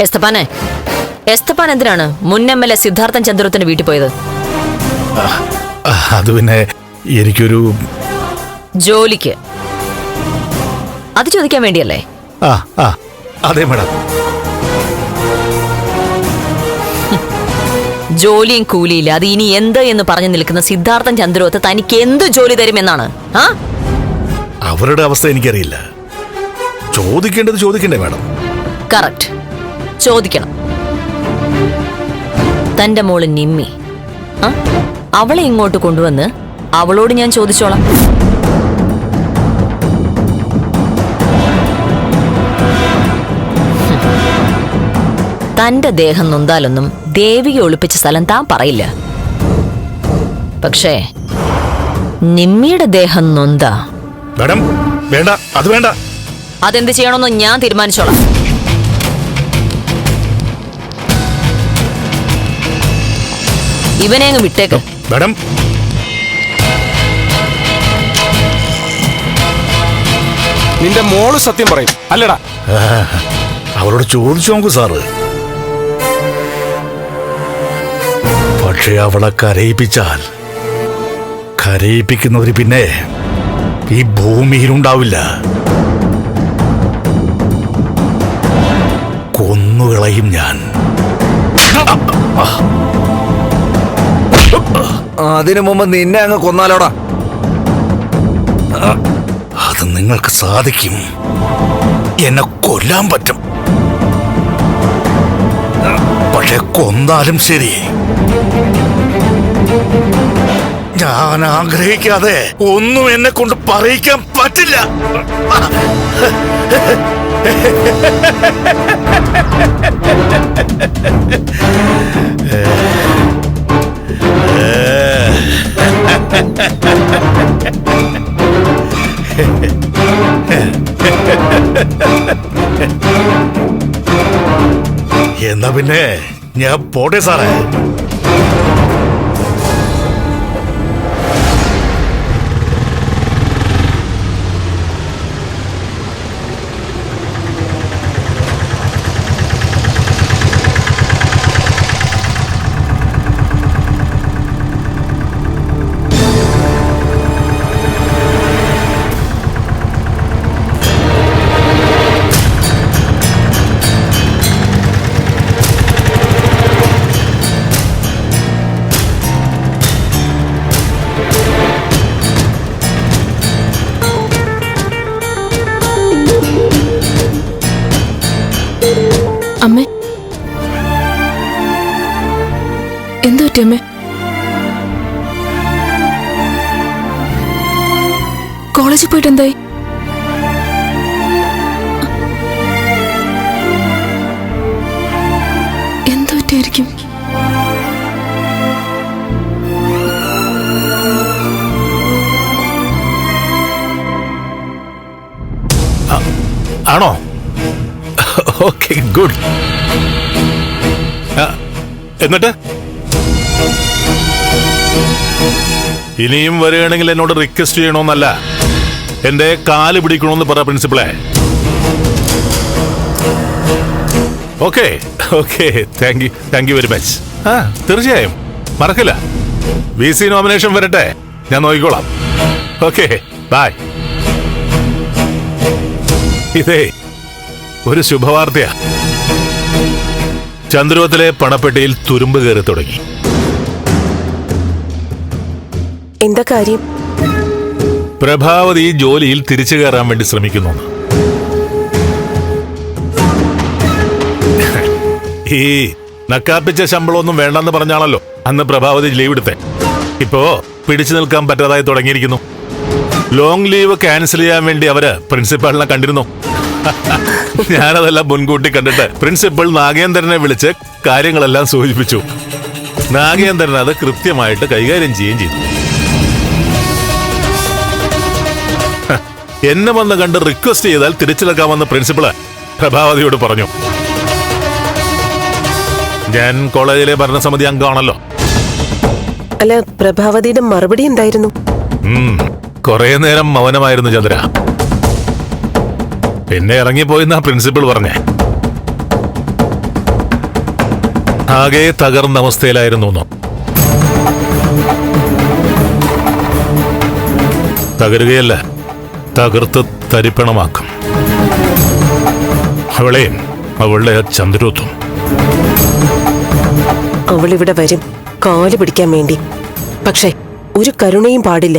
എസ്തപ്പാനെ എസ്തപ്പാൻ എന്തിനാണ് മുൻ M L A Siddharthan ചന്ദ്രത്തിന്റെ വീട്ടിൽ പോയത്? അത് പിന്നെ എനിക്കൊരു ജോലിക്ക്. അത് ചോദിക്കാൻ വേണ്ടിയല്ലേ? ആ ആ അതെ മാഡം. ജോലിയും കൂലിയില്ല. അത് ഇനി എന്ത് എന്ന് പറഞ്ഞു നിൽക്കുന്ന സിദ്ധാർത്ഥൻ ചന്ദ്രോത്ത് തനിക്ക് എന്ത് ജോലി തരുമെന്നാണ് ആ? അവരുടെ അവസ്ഥ എനിക്കറിയില്ല. ചോദിക്കേണ്ടത് ചോദിക്കണ്ടേ മാഡം? കറക്റ്റ്. ചോദിക്കണം. തന്റെ മോൾ നിമ്മി. അവളെ ഇങ്ങോട്ട് കൊണ്ടുവന്ന് അവളോട് ഞാൻ ചോദിച്ചോളാം. തന്റെ ദേഹം നൊന്താലൊന്നും ദേവിക ഒളിപ്പിച്ച സ്ഥലം താൻ പറയില്ല. പക്ഷേ നിമ്മിയുടെ ദേഹം നൊന്താ. മാഡം വേണ്ട അത് വേണ്ട. അതെന്ത് ചെയ്യണമെന്ന് ഞാൻ തീരുമാനിച്ചോളാം. ഇവനെ അങ്ങ് വിട്ടേക്ക്. മാഡം. നിന്റെ മോൾ സത്യം പറയും. അല്ലടാ. അവരോട് ചോദിച്ചു നോക്കൂ സാറ്. പക്ഷെ അവളെ കരയിപ്പിച്ചാൽ കരയിപ്പിക്കുന്നവര് പിന്നെ ഈ ഭൂമിയിലുണ്ടാവില്ല. കൊന്നുകളയും ഞാൻ. അതിനു മുമ്പ് നിന്നെ അങ്ങ് കൊന്നാലോടാ. അത് നിങ്ങൾക്ക് സാധിക്കും. എന്നെ കൊല്ലാൻ പറ്റും. പക്ഷെ കൊന്നാലും ശരി. ഞാൻ ആഗ്രഹിക്കാതെ ഒന്നും എന്നെ കൊണ്ട് പറയിക്കാൻ പറ്റില്ല. എന്നാ പിന്നെ ഞാൻ പോട്ടെ സാറേ. അമ്മേ. എന്തു പറ്റി അമ്മേ? കോളേജിൽ പോയിട്ട് എന്തായി? എന്തു പറ്റിയായിരിക്കും? ആണോ? Okay good. എന്നിട്ട്? ഇനിയും വരികയാണെങ്കിൽ എന്നോട് റിക്വസ്റ്റ് ചെയ്യണമെന്നല്ല എന്റെ കാൽ പിടിക്കണമെന്ന് പറ പ്രിൻസിപ്പളെ okay okay thank you thank you very much ആ തീർച്ചയായും. മറക്കില്ല. വി സി നോമിനേഷൻ വരട്ടെ. ഞാൻ നോക്കിക്കോളാം. ഓക്കെ ബായ് ഇതേ ഒരു ശുഭവാർത്തയാ. ചന്ദ്രുവത്തിലെ പണപ്പെട്ടിയിൽ തുരുമ്പ് കയറി തുടങ്ങി. എന്താ കാര്യം? പ്രഭാവതി ജോലിയിൽ തിരിച്ചു കയറാൻ വേണ്ടി ശ്രമിക്കുന്നു. ഈ നക്കാപ്പിച്ച ശമ്പളമൊന്നും വേണ്ടെന്ന് പറഞ്ഞാണല്ലോ അന്ന് പ്രഭാവതി ലീവ് എടുത്തെ. ഇപ്പോ പിടിച്ചു നിൽക്കാൻ പറ്റാതായി തുടങ്ങിയിരിക്കുന്നു. ലോങ് ലീവ് ക്യാൻസൽ ചെയ്യാൻ വേണ്ടി അവർ പ്രിൻസിപ്പാളിനെ കണ്ടിരുന്നു. ഞാനതെല്ലാം മുൻകൂട്ടി കണ്ടിട്ട് പ്രിൻസിപ്പൽ നാഗേന്ദ്രനെ വിളിച്ച് കാര്യങ്ങളെല്ലാം സൂചിപ്പിച്ചു. നാഗേന്ദ്രൻ അത് കൃത്യമായിട്ട് കൈകാര്യം ചെയ്യുകയും ചെയ്തു. എന്നെ വന്ന് കണ്ട് റിക്വസ്റ്റ് ചെയ്താൽ തിരിച്ചെടുക്കാമെന്ന് പ്രിൻസിപ്പൾ പ്രഭാവതിയോട് പറഞ്ഞു. ഞാൻ കോളേജിലെ ഭരണസമിതി അംഗമാണല്ലോ. അല്ല പ്രഭാവതിയുടെ മറുപടി എന്തായിരുന്നു? കൊറേ കുറേ നേരം മൗനമായിരുന്നു ചന്ദ്ര. പിന്നെ ഇറങ്ങിപ്പോയിന്നാ പ്രിൻസിപ്പൾ പറഞ്ഞേ. ആകെ തകർന്ന അവസ്ഥയിലായിരുന്നു തകരുകയല്ല തകർത്ത് തരിപ്പണമാക്കും. അവളെയും അവളുടെ ചന്ദ്രോത്തും അവളിവിടെ വരും കാൽ പിടിക്കാൻ വേണ്ടി. പക്ഷേ ഒരു കരുണയും പാടില്ല.